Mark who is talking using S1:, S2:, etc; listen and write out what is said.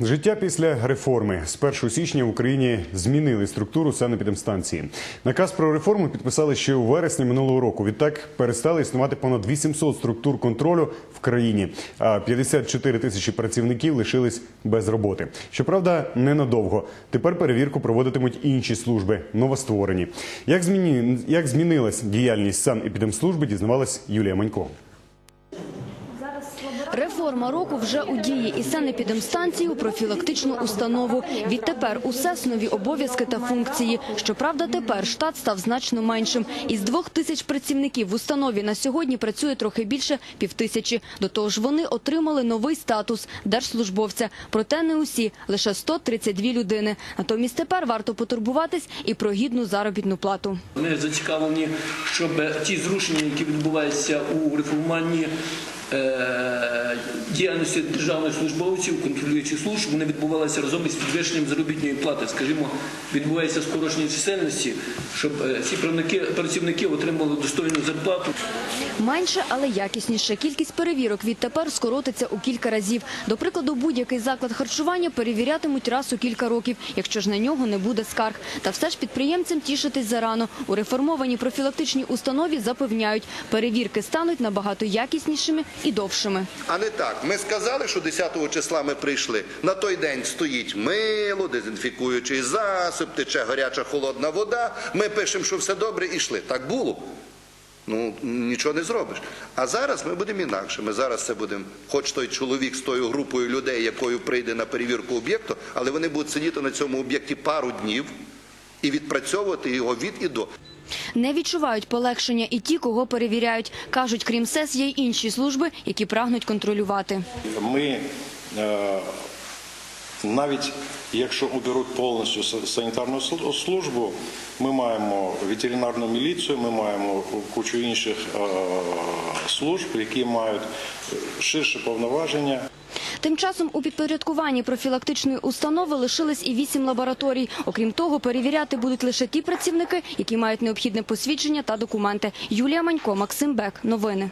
S1: Життя після реформи з 1 січня в Україні змінили структуру санепідемстанції. Наказ про реформу підписали ще у вересні минулого року. Відтак перестали існувати понад 800 структур контролю в країні, а 54 тисячі працівників лишились без роботи. Щоправда, ненадовго. Тепер перевірку проводитимуть інші служби, новостворені. Як зміні як змінилась діяльність санепідемслужби, дізнавалась Юлія Манько.
S2: Реформа року вже у дії і санепідемстанцію профілактичну установу. Відтепер усе нові обов'язки та функції. Щоправда, тепер штат став значно меншим. Із двох тисяч працівників в установі на сьогодні працює трохи більше півтисячі. До того ж, вони отримали новий статус держслужбовця. Проте не усі, лише 132 людини. Натомість тепер варто потурбуватись і про гідну заробітну плату.
S3: Ми зацікавлені, щоб ті зрушення, які відбуваються у реформуванні діяльності державних службовців, контролюючих служб, вони відбувалися разом із підвищенням заробітної плати. Скажімо, відбувається скорочення чисельності, щоб е, ці працівники отримали достойну зарплату.
S2: Менше, але якісніше. Кількість перевірок відтепер скоротиться у кілька разів. До прикладу, будь-який заклад харчування перевірятимуть раз у кілька років, якщо ж на нього не буде скарг. Та все ж підприємцям тішитись зарано. У реформованій профілактичній установі запевняють, перевірки стануть набагато якіснішими і довшими.
S4: А не так. Ми сказали, що 10 числа ми прийшли. На той день стоїть мило, дезінфікуючий засіб, тече гаряча холодна вода. Ми пишемо, що все добре, і йшли. Так було. Ну, нічого не зробиш. А зараз ми будемо інакше. Ми зараз це будемо, хоч той чоловік з тою групою людей, якою прийде на перевірку об'єкту, але вони будуть сидіти на цьому об'єкті пару днів і відпрацьовувати його від і до.
S2: Не відчувають полегшення і ті, кого перевіряють. Кажуть, крім СЕС, є й інші служби, які прагнуть контролювати.
S5: Ми е, навіть якщо уберуть повністю санітарну службу, ми маємо ветеринарну міліцію, ми маємо кучу інших е, служб, які мають ширше повноваження.
S2: Тим часом у підпорядкуванні профілактичної установи лишились і вісім лабораторій. Окрім того, перевіряти будуть лише ті працівники, які мають необхідне посвідчення та документи. Юлія Манько, Максим Бек. Новини.